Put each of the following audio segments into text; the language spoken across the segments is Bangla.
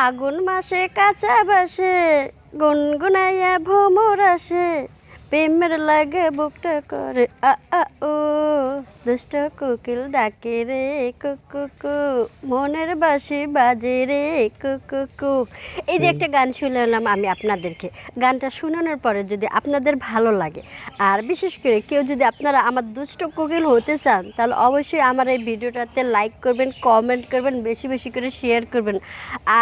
ফাগুন মাসে কাঁচা বাসে গুনগুনাইয়া ভ্রমর আসে। প্রেমের লাগে বুকটা করে আ আ ও। দুষ্ট কোকিল ডাকে রে কুকু মনের বাসি বাজে রে কুকু এই যে একটা গান শুনলাম আমি আপনাদেরকে। গানটা শোনানোর পরে যদি আপনাদের ভালো লাগে আর বিশেষ করে কেউ যদি আপনারা আমার দুষ্ট কোকিল হতে চান তাহলে অবশ্যই আমার এই ভিডিওটাতে লাইক করবেন কমেন্ট করবেন বেশি বেশি করে শেয়ার করবেন।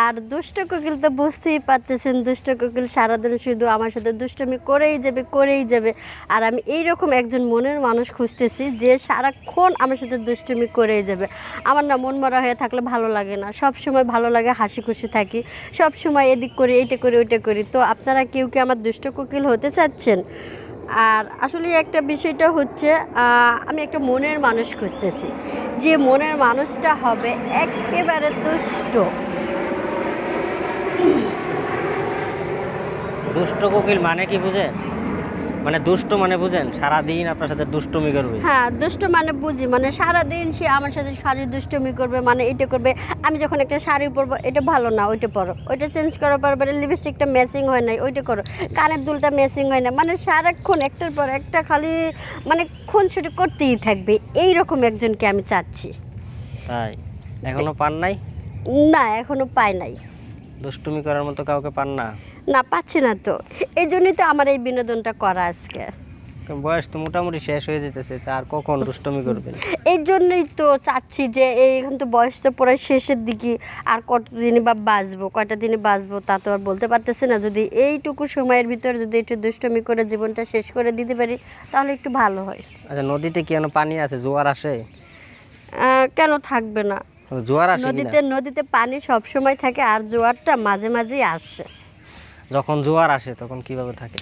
আর দুষ্ট কোকিল তো বুঝতেই পারতেছেন দুষ্ট কোকিল সারাদিন শুধু আমার সাথে দুষ্টমি করেই যাবে করেই যাবে। আর আমি এইরকম একজন মনের মানুষ খুঁজতেছি যে সারাক্ষণ আমার সাথে দুষ্টুমি করেই যাবে। আমার না মন মরা হয়ে থাকলে ভালো লাগে না। সব সময় ভালো লাগে, হাসি খুশি থাকি। সব সময় এদিক করি, এইটা করি, ওইটা করি। তো আপনারা কেউ কি আমার দুষ্ট কোকিল হতে চাচ্ছেন? আর আসলে একটা বিষয়টা হচ্ছে আমি একটা মনের মানুষ খুঁজতেছি। যে মনের মানুষটা হবে একেবারে দুষ্ট। দুষ্ট কোকিল মানে কি বুঝেন মানে দুষ্ট মানে বুঝেন সারাদিন আপনার সাথে দুষ্টমি করবে। হ্যাঁ দুষ্ট মানে বুঝি মানে সারাদিন সে আমার সাথে শাড়ি দুষ্টমি করবে মানে এটা করবে। আমি যখন একটা শাড়ি পরবো এটা ভালো না ওইটা পরো। ওইটা চেঞ্জ করার পর পরে লিপস্টিকটা ম্যাচিং হয় নাই ওইটা করো। কানের দুলটা ম্যাচিং হয় না মানে সারাক্ষণ একটার পর একটা খালি মানে খুনসুটি করতেই থাকবে। এই রকম একজনকে আমি চাচ্ছি। তাই এখনও পান নাই? না এখনও পাই নাই। দুষ্টুমি করার মতো কাউকে পান না। না পাচ্ছি না তো। এই জন্যই তো আমার এই বিনোদনটা করা আজকে। বয়স তো মোটামুটি শেষ হয়ে যেতেছে আর কখন দুষ্টমি করবেন? এই জন্যই তো চাচ্ছি যে এই এখন তো বয়স তো প্রায় শেষের দিকে আর কতদিনই বা বাঁচবো কয়টা দিনে বাঁচবো তা তো আর বলতে পারতেছি না। যদি এইটুকু সময়ের ভিতরে যদি একটু দুষ্টমি করে জীবনটা শেষ করে দিতে পারি তাহলে একটু ভালো হয়। আচ্ছা নদীতে কেন পানি আছে জোয়ার আসে? কেন থাকবে না? জোয়ার আসে নদীতে নদীতে পানি সব সময় থাকে আর জোয়ারটা মাঝে মাঝেই আসে। যখন জোয়ার আসে তখন কীভাবে থাকে?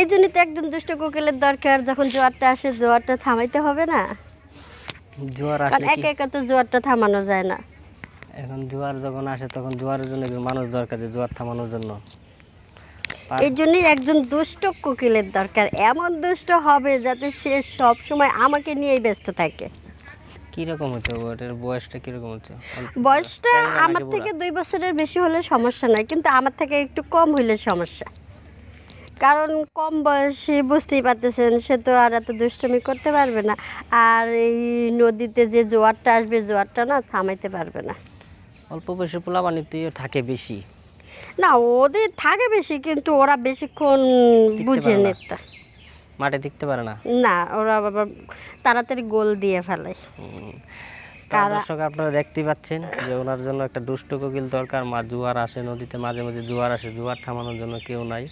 এই জন্যই তো একজন দুষ্ট কোকিলের দরকার যখন জোয়ারটা আসে জোয়ারটা থামাইতে হবে না। জোয়ার আসলে একা একা তো জোয়ারটা থামানো যায় না। এখন জোয়ার যখন আসে তখন জোয়ারের জন্য মানুষ দরকার যে জোয়ার থামানোর জন্য। এই জন্যই একজন দুষ্ট কোকিলের দরকার। এমন দুষ্ট হবে যাতে সে সব সময় আমাকে নিয়েই ব্যস্ত থাকে। কীরকম হচ্ছে? ওটার বয়সটা কীরকম হচ্ছে? বয়সটা আমার থেকে দুই বছরের বেশি হলে সমস্যা নাই কিন্তু আমার থেকে একটু কম হইলে সমস্যা। কারণ কম বয়সী বুঝতেই পারতেছেন সে তো আর এত দুষ্টমি করতে পারবে না। আর এই নদীতে যে জোয়ারটা আসবে জোয়ারটা না থামাইতে পারবে না। অল্প বয়সে পোলা পানিতেও থাকে বেশি। না ওদের থাকে বেশি কিন্তু ওরা বেশিক্ষণ বুঝে। নিতে। মাঠে দেখতে পারে না? না ওরা আবার তাড়াতাড়ি গোল দিয়ে ফেলে। দর্শক আপনারা দেখতেই পাচ্ছেন যে ওনার জন্য একটা দুষ্ট কোকিল দরকার। মা জোয়ার আসে নদীতে মাঝে মাঝে জোয়ার আসে জোয়ার থামানোর জন্য কেউ নাই।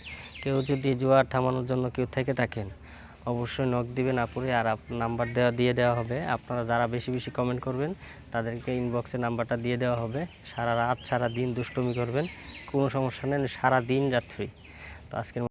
কেউ যদি জোয়ার থামানোর জন্য কেউ থেকে থাকেন অবশ্যই নক দিবেন আপুরে আর নাম্বার দেওয়া দিয়ে দেওয়া হবে। আপনারা যারা বেশি বেশি কমেন্ট করবেন তাদেরকে ইনবক্সে নাম্বারটা দিয়ে দেওয়া হবে। সারা রাত সারা দিন দুষ্টমি করবেন। কোনো সমস্যা নেই সারা দিন রাত্রি। তো আজকের